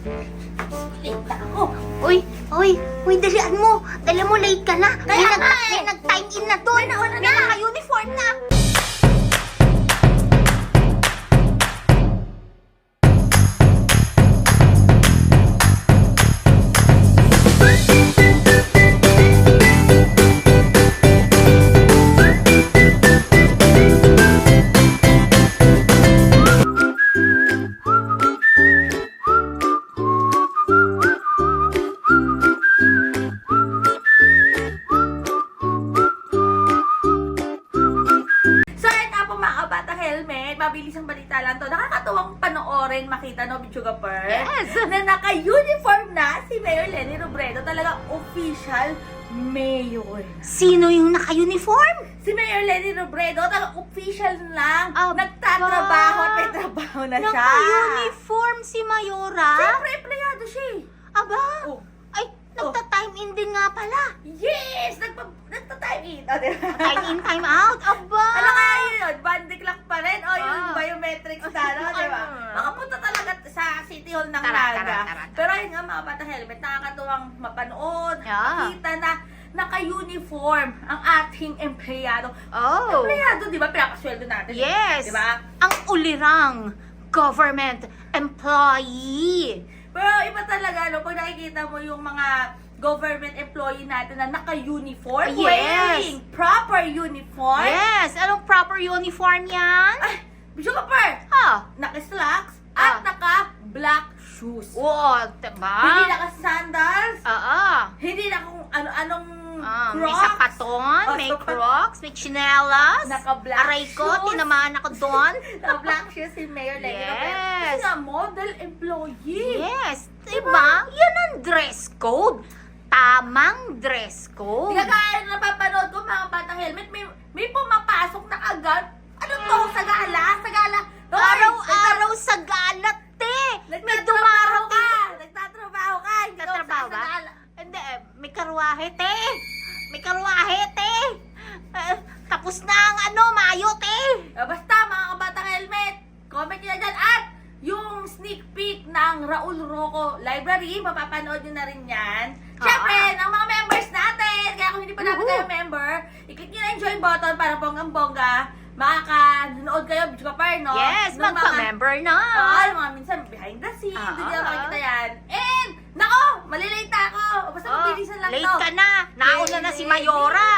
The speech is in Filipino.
Late na ako. Uy, uy, uy, dalian mo. Dali mo, late ka na. Kaya nga eh. Helmet. Mabilis ang balita lang to. Nakakatuwang panoorin, makita no, Bichuga Per. Yes. Na naka-uniform na si Mayor Lenny Robredo. Talaga official mayor. Sino yung naka-uniform? Si Mayor Lenny Robredo, talaga official lang. Aba. Nagtatrabaho at may trabaho na siya. Naka-uniform si Mayora? Siyempre, empleyado siya eh. Aba, Oh. ay, nagta-time in din nga pala. Yes! Nagpa, nagta-time in. O, diba? Time in, time out. Aba. Ano kaya yun? Bandi clock pa rin? O yung Ah. No? Di ba? Ah. Makapunta talaga sa City Hall ng Tara, Naga. tara, tara, tara. Pero ayun nga mga bata helmet, nakakatuwang mapanood, Yeah. makita na naka-uniform ang ating empleyado. Oh. Empleyado, di ba? Pinakasweldo natin. Yes. Di ba? Ang ulirang government employee. Pero iba talaga, no? Pag nakikita mo yung mga government employee natin na naka-uniform, Yes. wearing proper uniform. Yes. Anong proper uniform yan? Ay, Bisyo ka per! Ha? Naka-slacks Ah. at naka-black shoes. Oo, Hindi diba? naka-sandals, Oo. hindi naka kung ano-anong Ah, may crocs. sapaton, Oh, may sapat- crocs, may chinelas. Naka-black Aray ko, shoes. tinamaan ako doon. Naka-black shoes si Mayor Lenny Yes. Robredo. Kasi nga, model employee. Yes, diba? Yan ang dress code. Tamang dress code. Hindi kaya na napapanood ko mga batang helmet, may, may pumapasok na agad. Ano to? Sa gala? Hoy, Araw-araw sa galat, te. May Nagtatrabaho ka! dumarating. Nagtatrabaho ka! Hindi ka Nagtatrabaho sa ba? gala. Hindi, eh, may karwahe, te. May karwahe, te. Eh, tapos na ang ano, mayo, te. Ah, Basta mga kabatang helmet, comment nyo na dyan. At yung sneak peek ng Raul Rocco Library, mapapanood nyo na rin yan. Siyempre, Ah. ng mga members natin. Kaya kung hindi pa natin kayo member, i-click nyo na yung join button para bonggang-bongga. Makakanood kayo, Bitch Kapar, no? Yes, Nung mga- magpa-member na. Oo, yung mga minsan behind the scenes, Ah, hindi na ah. makikita yan. And, nako, malilate ako. Basta Oh, mabilisan lang late to. ka na. Nauna na si Mayora.